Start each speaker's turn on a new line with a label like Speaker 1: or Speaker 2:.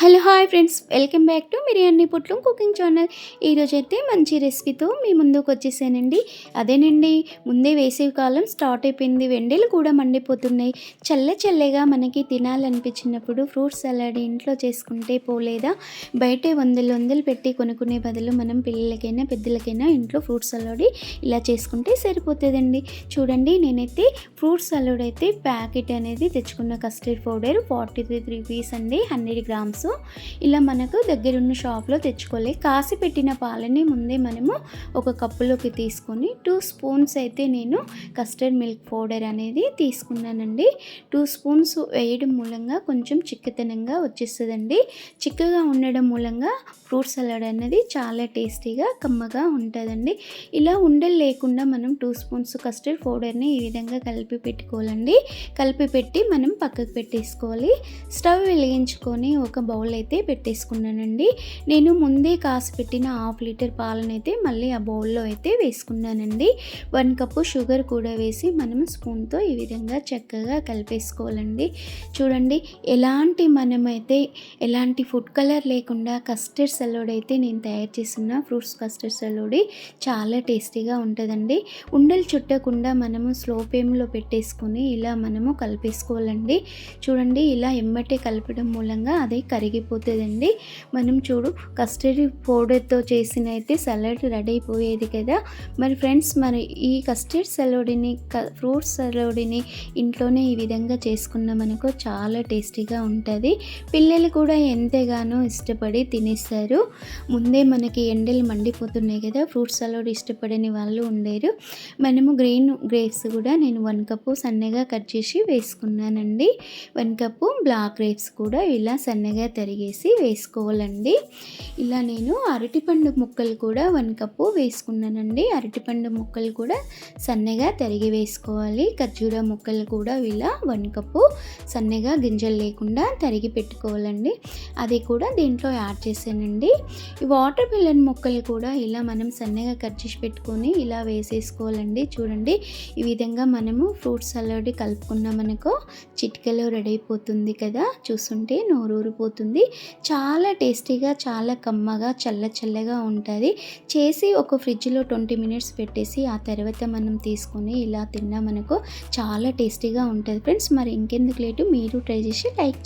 Speaker 1: Hello hi friends. Welcome back to biryani పుట్లు cooking channel. ఈరోజు అయితే మంచి రెసిపీతో మీ ముందుకు వచ్చేసానండి. అదేనండి ముందే వేసవి కాలం స్టార్ట్ అయిపోయింది వెండీలు కూడా మండిపోతున్నాయి. చల్ల చల్లగా మనకి తినాలనిపించినప్పుడు ఫ్రూట్ సలాడ్ ఇంట్లో చేసుకుంటే పోలేదా? బయటే వందలు వందలు పెట్టి కొనుక్కునే బదులు మనం పిల్లలకైనా పెద్దలకైనా ఇంట్లో ఫ్రూట్ సలాడ్ ఇలా చేసుకుంటే సరిపోతుందండి. చూడండి నేనైతే ఫ్రూట్ సలాడ్ అయితే ప్యాకెట్ అనేది తెచ్చుకున్న custard powder forty three three piece అండి హండ్రెడ్ గ్రామ్స్. ఇలా మనకు దగ్గరున్న షాప్లో తెచ్చుకోవాలి. కాసి పెట్టిన పాలని ముందే మనము ఒక కప్పులోకి తీసుకొని టూ స్పూన్స్ అయితే నేను కస్టర్డ్ మిల్క్ పౌడర్ అనేది తీసుకున్నానండి. టూ స్పూన్స్ వేయడం మూలంగా కొంచెం చిక్కతనంగా వచ్చేస్తుందండి. చిక్కగా ఉండడం మూలంగా ఫ్రూట్ సలాడ్ అనేది చాలా టేస్టీగా కమ్మగా ఉంటుందండి. ఇలా ఉండలు లేకుండా మనం టూ స్పూన్స్ కస్టర్డ్ పౌడర్ని ఈ విధంగా కలిపి పెట్టుకోవాలండి. కలిపి పెట్టి మనం పక్కకు పెట్టేసుకోవాలి. స్టవ్ వెలిగించుకొని ఒక బౌల్ బౌల్ అయితే పెట్టేసుకున్నానండి. నేను ముందే కాసి పెట్టిన హాఫ్ లీటర్ పాలనైతే మళ్ళీ ఆ బౌల్లో అయితే వేసుకున్నానండి. వన్ కప్పు షుగర్ కూడా వేసి మనం స్పూన్తో ఈ విధంగా చక్కగా కలిపేసుకోవాలండి. చూడండి ఎలాంటి మనమైతే ఎలాంటి ఫుడ్ కలర్ లేకుండా కస్టర్డ్ సలోడ్ అయితే నేను తయారు చేసిన ఫ్రూట్స్ కస్టర్డ్ సలోడి చాలా టేస్టీగా ఉంటుందండి. ఉండలు చుట్టకుండా మనము స్లో ఫ్లేమ్లో పెట్టేసుకొని ఇలా మనము కలిపేసుకోవాలండి. చూడండి ఇలా ఎమ్మటే కలపడం మూలంగా అది కరిగిపోతుందండి. మనం చూడు కస్టర్డ్ పౌడర్తో చేసిన అయితే సలాడ్ రెడీ అయిపోయేది కదా. మరి ఫ్రెండ్స్ మరి ఈ కస్టర్డ్ సలాడ్ని ఫ్రూట్స్ సలాడ్ని ఇంట్లోనే ఈ విధంగా చేసుకున్నామనుకో చాలా టేస్టీగా ఉంటుంది. పిల్లలు కూడా ఎంతగానో ఇష్టపడి తినేస్తారు. ముందే మనకి ఎండలు మండిపోతున్నాయి కదా ఫ్రూట్ సలాడ్ ఇష్టపడని వాళ్ళు ఉండేరు. మనము గ్రీన్ గ్రేప్స్ కూడా నేను వన్ కప్పు సన్నగా కట్ చేసి వేసుకున్నానండి. వన్ కప్పు బ్లాక్ గ్రేప్స్ కూడా ఇలా సన్నగా తరిగేసి వేసుకోవాలండి. ఇలా నేను అరటిపండు ముక్కలు కూడా వన్ కప్పు వేసుకున్నానండి. అరటిపండు ముక్కలు కూడా సన్నగా తరిగి వేసుకోవాలి. ఖర్జూర ముక్కలు కూడా ఇలా వన్ కప్పు సన్నగా గింజలు లేకుండా తరిగి పెట్టుకోవాలండి. అది కూడా దీంట్లో యాడ్ చేశానండి. ఈ వాటర్ మిలన్ ముక్కలు కూడా ఇలా మనం సన్నగా కట్ చేసి పెట్టుకొని ఇలా వేసేసుకోవాలండి. చూడండి ఈ విధంగా మనము ఫ్రూట్ సలాడ్ కలుపుకున్నామనుకో చిటికలో రెడీ అయిపోతుంది కదా. చూస్తుంటే నోరూరిపోతుంది. ఉంటుంది చాలా టేస్టీగా చాలా కమ్మగా చల్ల చల్లగా ఉంటుంది. చేసి ఒక ఫ్రిడ్జ్లో ట్వంటీ మినిట్స్ పెట్టేసి ఆ తర్వాత మనం తీసుకొని ఇలా తిన్నా మనకు చాలా టేస్టీగా ఉంటుంది. ఫ్రెండ్స్ మరి ఇంకెందుకు లేటు? మీరు ట్రై చేసి లైక్